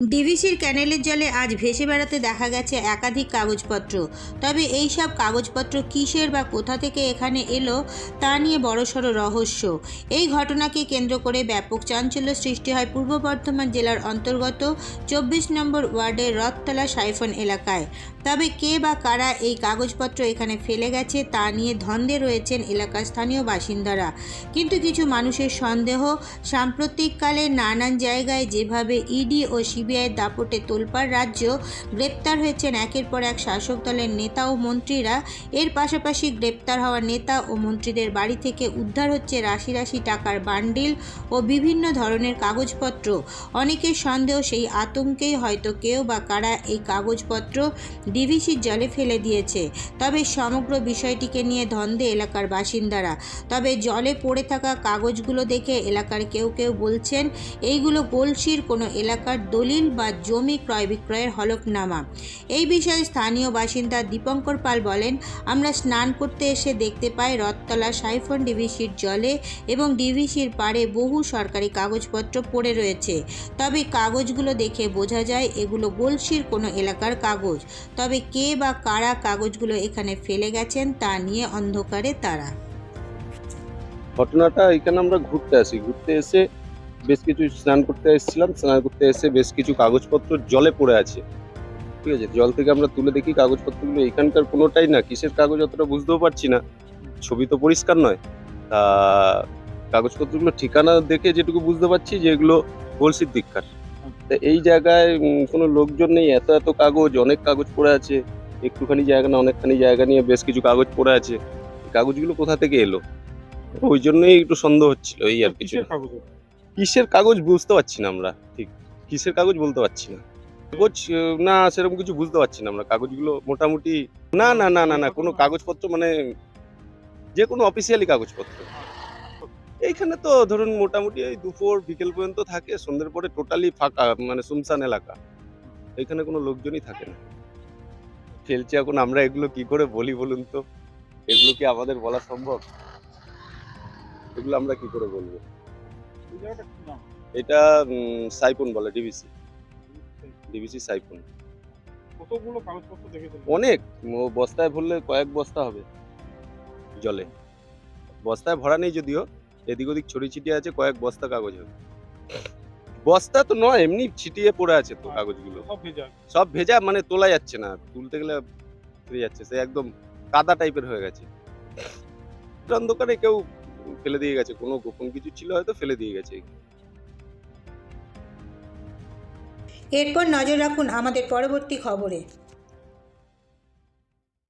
ডিভিসির ক্যানেলের জলে আজ ভেসে বেড়াতে দেখা গেছে একাধিক কাগজপত্র। তবে এই সব কাগজপত্র কিসের বা কোথা থেকে এখানে এলো, তা নিয়ে বড়সড় রহস্য। এই ঘটনাকে কেন্দ্র করে ব্যাপক চাঞ্চল্য সৃষ্টি হয় পূর্ব বর্ধমান জেলার অন্তর্গত চব্বিশ নম্বর ওয়ার্ডের রথতলা সাইফন এলাকায়। তবে কে বা কারা এই কাগজপত্র এখানে ফেলে গেছে তা নিয়ে ধন্দে রয়েছেন এলাকার স্থানীয় বাসিন্দারা। কিন্তু কিছু মানুষের সন্দেহ, সাম্প্রতিককালে নানান জায়গায় যেভাবে ইডি ও সিবিআইয়ের দাপটে তোলপাড় রাজ্য গ্রেপ্তার হয়েছেন, একের পর এক শাসক দলের নেতা ও মন্ত্রীরা। এর পাশাপাশি গ্রেপ্তার হওয়া নেতা ও মন্ত্রীদের বাড়ি থেকে উদ্ধার হচ্ছে রাশি রাশি টাকার বান্ডিল ও বিভিন্ন ধরনের কাগজপত্র। অনেকের সন্দেহ, সেই আতঙ্কেই হয়তো কেউ বা কারা এই কাগজপত্র ডিভিসির জলে ফেলে দিয়েছে। তবে সমগ্র বিষয়টিকে নিয়ে ধন্দে এলাকার বাসিন্দারা। তবে জলে পড়ে থাকা কাগজগুলো দেখে এলাকার কেউ কেউ বলছেন, এইগুলো গলসির কোনো এলাকার দলিল বা জমি ক্রয় বিক্রয়ের হলফনামা। এই বিষয়ে স্থানীয় বাসিন্দা দীপঙ্কর পাল বলেন, আমরা স্নান করতে এসে দেখতে পাই রথতলা সাইফন ডিভিসির জলে এবং ডিভিসির পাড়ে বহু সরকারি কাগজপত্র পড়ে রয়েছে। তবে কাগজগুলো দেখে বোঝা যায়, এগুলো গলসির কোনো এলাকার কাগজ। তবে কে বা কারা কাগজগুলো এখানে ফেলে গেছেন তা নিয়ে অন্ধকারে তারা। ঘটনাটা এখানে আমরা ঘুরতে আসি। ঘুরতে এসে বেশ কিছু স্নান করতে এসেছিলাম। স্নান করতে এসে বেশ কিছু কাগজপত্র জলে পড়ে আছে। ঠিক আছে? জল থেকে আমরা তুলে দেখি কাগজপত্রগুলো এখানকার কোনোটাই না। কিসের কাগজ অতটা বুঝতেও পারছি না। ছবি তো পরিষ্কার নয়। তা কাগজপত্রগুলো ঠিকানা দেখে যেটুকু বুঝতে পারছি যে এগুলো গলসির দীক্ষার তা এই জায়গায় কোনো লোকজন নেই? এত এত কাগজ অনেক কাগজ পড়ে আছে। একটুখানি জায়গা না অনেকখানি জায়গা নিয়ে বেশ কিছু কাগজ পড়ে আছে। কাগজগুলো কোথা থেকে এলো? ওই জন্যই একটু সন্দেহ হচ্ছিল এই আর কিছু কিসের কাগজ? বুঝতে পারছি না আমরা ঠিক। কিসের কাগজ বলতে পারছি না। কাগজ না সেরকম কিছু বুঝতে পারছি না আমরা। কাগজগুলো মোটামুটি না না না না না কোনো কাগজপত্র মানে যে কোনো অফিসিয়ালি কাগজপত্র। এইখানে তো ধরুন মোটামুটি ওই দুপুর বিকেল পর্যন্ত থাকে সন্ধ্যের পরে টোটালি ফাঁকা মানে শুনশান এলাকা। এখানে কোনো লোকজনই থাকে না। খেলছে এখন আমরা এগুলো কি করে বলি বলুন তো? এগুলো কি আমাদের বলা সম্ভব? এগুলো আমরা কি করে বলব? এটা উম, সাইফোন বলে সাইফোন। কতগুলো কাগজপত্র দেখেছেন? অনেক। বস্তায় ভরলে কয়েক বস্তা হবে। জলে। বস্তায় ভরা নেই যদিও। এদিক ওদিক ছড়িয়ে ছিটিয়ে আছে কয়েক বস্তা কাগজ হবে। বস্তা তো নয় এমনি ছিটিয়ে পড়ে আছে তো কাগজগুলো। সব ভেজা। সব ভেজা মানে তোলা যাচ্ছে না তুলতে গেলে ফিরে যাচ্ছে সে একদম কাদা টাইপের হয়ে গেছে। অন্ধকারে কেউ ফেলে দিয়ে গেছে কোনো গোপন কিছু ছিল হয়তো ফেলে দিয়ে গেছে। এরপর নজর রাখুন আমাদের পরবর্তী খবরে।